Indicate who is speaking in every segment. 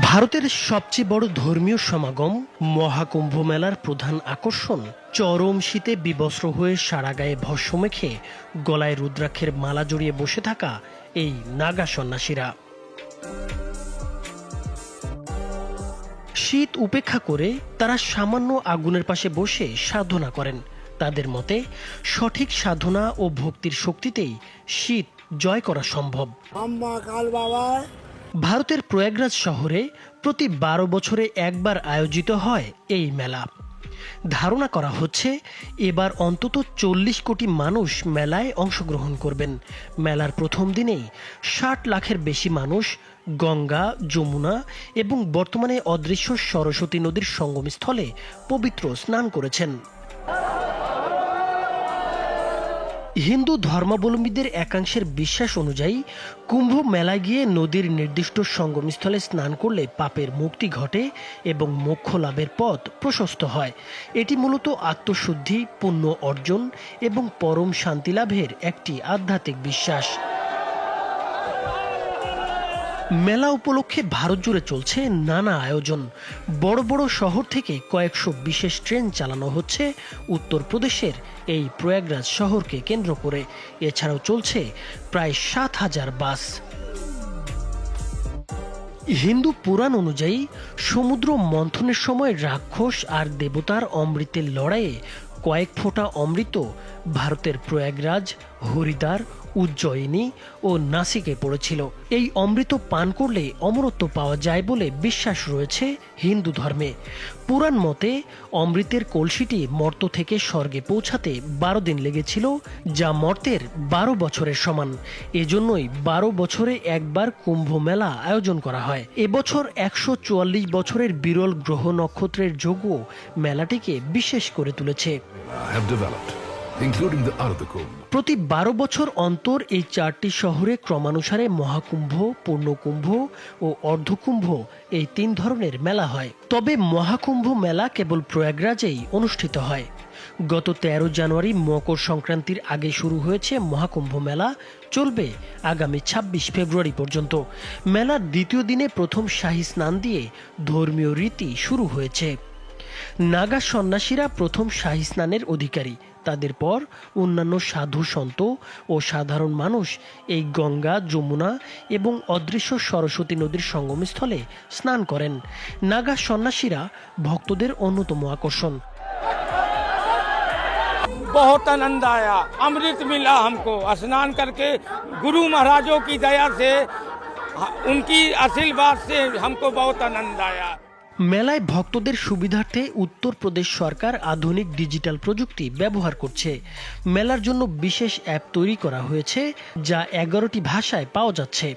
Speaker 1: ভারতের সবচেয়ে বড় ধর্মীয় সমাগম মহাকুম্ভ মেলার প্রধান আকর্ষণ। চরম শীতে বিবস্ত্র হয়ে সারা গায়ে ভস্য মেখে গলায় রুদ্রাক্ষের মালা জড়িয়ে বসে থাকা এই নাগা সন্ন্যাসীরা। শীত উপেক্ষা করে তারা সামান্য আগুনের পাশে বসে সাধনা করেন। তাদের মতে, সঠিক সাধনা ও ভক্তির শক্তিতেই শীত জয় করা সম্ভব। ভারতের প্রয়াগরাজ শহরে প্রতি বারো বছরে একবার আয়োজিত হয় এই মেলা। ধারণা করা হচ্ছে, এবার অন্তত চল্লিশ কোটি মানুষ মেলায় অংশগ্রহণ করবেন। মেলার প্রথম দিনেই ষাট লাখের বেশি মানুষ গঙ্গা, যমুনা এবং বর্তমানে অদৃশ্য সরস্বতী নদীর সঙ্গমস্থলে পবিত্র স্নান করেছেন। হিন্দু ধর্মাবলম্বীদের একাংশের বিশ্বাস অনুযায়ী কুম্ভ মেলায় গিয়ে নদীর নির্দিষ্ট সঙ্গমস্থলে স্নান করলে পাপের মুক্তি ঘটে এবং মোক্ষ লাভের পথ প্রশস্ত হয়। এটি মূলত আত্মশুদ্ধি, পুণ্য অর্জন এবং পরম শান্তি লাভের একটি আধ্যাত্মিক বিশ্বাস। মেলা উপলক্ষে ভারত জুড়ে চলছে নানা আয়োজন। বড় বড় শহর থেকে কয়েকশো বিশেষ ট্রেন চালানো হচ্ছে উত্তরপ্রদেশের এই প্রয়াগরাজ শহরকে কেন্দ্র করে। এছাড়াও চলছে প্রায় সাত হাজার বাস। হিন্দু পুরাণ অনুযায়ী সমুদ্র মন্থনের সময় রাক্ষস আর দেবতার অমৃতের লড়াইয়ে কয়েক ফোঁটা অমৃত, ভারতের প্রয়াগরাজ, হরিদ্বার, উজ্জয়িনী ও নাসিকে পড়েছিল। এই অমৃত পান করলে অমরত্ব পাওয়া যায় বলে বিশ্বাস রয়েছে হিন্দু ধর্মে। পুরাণ মতে, অমৃতের কলসিটি মর্ত থেকে স্বর্গে পৌঁছাতে বারো দিন লেগেছিল, যা মর্তের বারো বছরের সমান। এজন্যই বারো বছরে একবার কুম্ভ মেলা আয়োজন করা হয়। এবছর একশো চুয়াল্লিশ বছরের বিরল গ্রহ নক্ষত্রের যোগও মেলাটিকে বিশেষ করে তুলেছে। প্রতি বারো বছর অন্তর এই চারটি শহরে ক্রমানুসারে মহাকুম্ভ, পূর্ণকুম্ভ ও অর্ধকুম্ভ এই তিন ধরনের মেলা হয়। তবে মহাকুম্ভ মেলা কেবল প্রয়াগরাজেই অনুষ্ঠিত হয়। গত তেরো জানুয়ারি মকর সংক্রান্তির আগে শুরু হয়েছে মহাকুম্ভ মেলা, চলবে আগামী ২৬ ফেব্রুয়ারি পর্যন্ত। মেলার দ্বিতীয় দিনে প্রথম শাহী স্নান দিয়ে ধর্মীয় রীতি শুরু হয়েছে। নাগা সন্ন্যাসীরা প্রথম শাহী স্নানের অধিকারী তাদের পর অন্যান্য সাধু সন্ত ও সাধারণ মানুষ এই গঙ্গা যমুনা এবং অদৃশ্য সরস্বতী নদীর সঙ্গমস্থলে স্নান করেন নাগা সন্ন্যাসীরা ভক্তদের অন্যতম আকর্ষণ
Speaker 2: बहुत आनंद आया अमृत मिला हमको स्नान करके गुरु महाराजों की दया से उनकी आशीर्वाद से हमको बहुत आनंद आया
Speaker 1: মেলায় ভক্তদের সুবিধার্থে উত্তরপ্রদেশ সরকার আধুনিক ডিজিটাল প্রযুক্তি ব্যবহার করছে। মেলার জন্য বিশেষ অ্যাপ তৈরি করা হয়েছে, যা এগারোটি ভাষায় পাওয়া যাচ্ছে।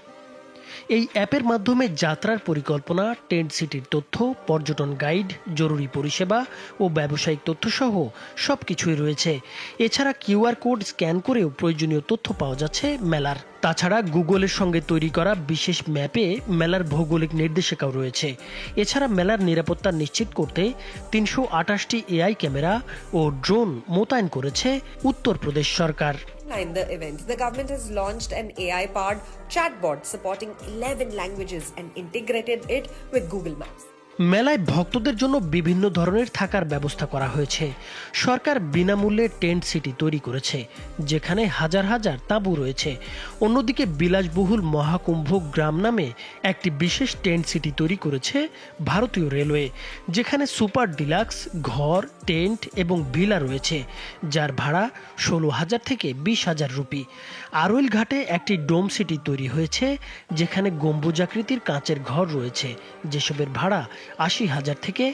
Speaker 1: এই অ্যাপের মাধ্যমে যাত্রার পরিকল্পনা, টেন্ট সিটির তথ্য, পর্যটন গাইড, জরুরি পরিষেবা ও ব্যবসায়িক তথ্যসহ সব কিছুই রয়েছে। এছাড়া কিউআর কোড স্ক্যান করেও প্রয়োজনীয় তথ্য পাওয়া যাচ্ছে মেলার। তাছাড়া গুগলের সঙ্গে তৈরি করা বিশেষ ম্যাপে মেলার ভৌগোলিক নির্দেশিকাও রয়েছে। এছাড়া মেলার নিরাপত্তা নিশ্চিত করতে তিনশো আটাশটি এআই ক্যামেরা ও ড্রোন মোতায়েন করেছে উত্তরপ্রদেশ সরকার।
Speaker 3: In the event, the government has launched an AI powered chatbot supporting 11 languages and integrated it with Google Maps.
Speaker 1: মেলায় ভক্তদের জন্য বিভিন্ন ধরনের থাকার ব্যবস্থা করা হয়েছে। সরকার বিনামূল্যে টেন্ট সিটি তৈরি করেছে, যেখানে হাজার হাজার তাঁবু রয়েছে। অন্যদিকে বিলাসবহুল মহাকুম্ভ গ্রাম নামে একটি বিশেষ টেন্ট সিটি তৈরি করেছে ভারতীয় রেলওয়ে, যেখানে সুপার ডিলাক্স, ঘর, টেন্ট এবং ভিলা রয়েছে, যার ভাড়া ষোলো হাজার থেকে বিশ হাজার রুপি। আরইল ঘাটে একটি ডোম সিটি তৈরি হয়েছে, যেখানে গম্বুজাকৃতির কাঁচের ঘর রয়েছে। যেসবের ভাড়া আশি হাজার থেকে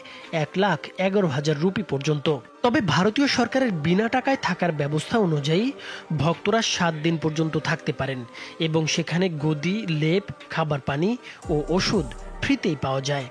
Speaker 1: এক লাখ এগারো হাজার রুপি পর্যন্ত। তবে ভারতীয় সরকারের বিনা টাকায় থাকার ব্যবস্থা অনুযায়ী ভক্তরা সাত দিন পর্যন্ত থাকতে পারেন এবং সেখানে গদি, লেপ, খাবার পানি ও ওষুধ ফ্রিতেই পাওয়া যায়।